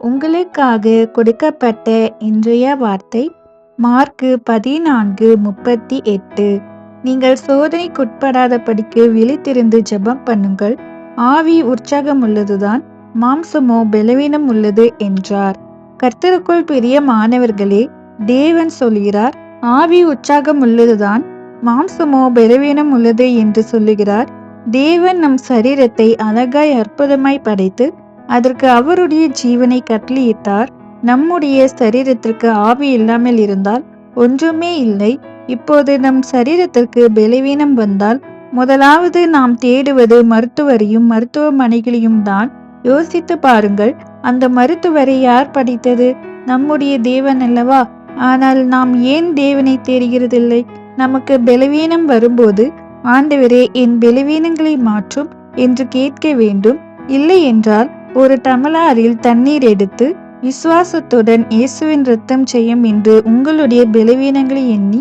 உங்களுக்காக கொடுக்கப்பட்ட இன்றைய வார்த்தை மார்க்கு பதினான்கு முப்பத்தி எட்டு. நீங்கள் சோதனைக்குட்படாதபடிக்கு விழித்திருந்து ஜெபம் பண்ணுங்கள். ஆவி உற்சாகம் உள்ளதுதான் மாம்சமோ பலவீனம் உள்ளது என்றார். கர்த்தருக்குள் பிரியமானவர்களே தேவன் சொல்கிறார் ஆவி உற்சாகம் உள்ளதுதான் மாம்சமோ பலவீனம் உள்ளது என்று சொல்லுகிறார். தேவன் நம் சரீரத்தை அழகாய் அற்புதமாய் படைத்து அதற்கு அவருடைய ஜீவனை கட்டளையிட்டார். நம்முடைய சரீரத்திற்கு ஆவி இல்லாமல் இருந்தால் ஒன்றுமே இல்லை. இப்போது நம் சரீரத்திற்கு பலவீனம் வந்தால் முதலாவது நாம் தேடுவது மருத்துவரையும் மருத்துவமனைகளையும் தான். யோசித்து பாருங்கள் அந்த மருத்துவரை யார் படித்தது? நம்முடைய தேவன் அல்லவா? ஆனால் நாம் ஏன் தேவனை தேடுகிறதில்லை? நமக்கு பலவீனம் வரும்போது ஆண்டவரே என் பலவீனங்களை மாற்றும் என்று கேட்க வேண்டும். இல்லை என்றால் ஒரு தமிழாரில் தண்ணீர் எடுத்து விசுவாசத்துடன் இயேசுவின் ரத்தம் செய்யும் என்று உங்களுடைய பலவீனங்களை எண்ணி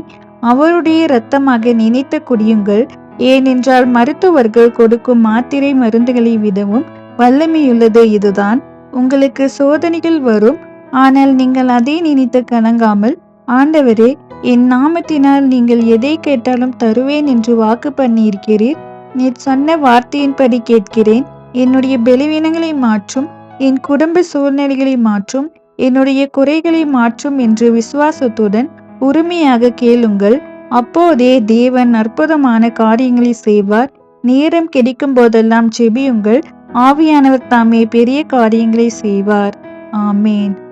அவருடைய இரத்தமாக நினைத்து குடியுங்கள். ஏனென்றால் மருத்துவர்கள் கொடுக்கும் மாத்திரை மருந்துகளை விடவும் வல்லமையுள்ளது இதுதான். உங்களுக்கு சோதனைகள் வரும். ஆனால் நீங்கள் அதை நினைத்து கலங்காமல் ஆண்டவரே என் நாமத்தினால் நீங்கள் எதை கேட்டாலும் தருவேன் என்று வாக்கு பண்ணியிருக்கிறீர். நீர் சொன்ன வார்த்தையின்படி கேட்கிறேன். என்னுடைய பலவீனங்களை மாற்றும் என் குடும்ப சூழ்நிலைகளை மாற்றும் என்னுடைய குறைகளை மாற்றும் என்று விசுவாசத்துடன் உரிமையாக கேளுங்கள். அப்போதே தேவன் அற்புதமான காரியங்களை செய்வார். நேரம் கிடைக்கும் போதெல்லாம் செபியுங்கள் ஆவியானவர் தாமே பெரிய காரியங்களை செய்வார். ஆமேன்.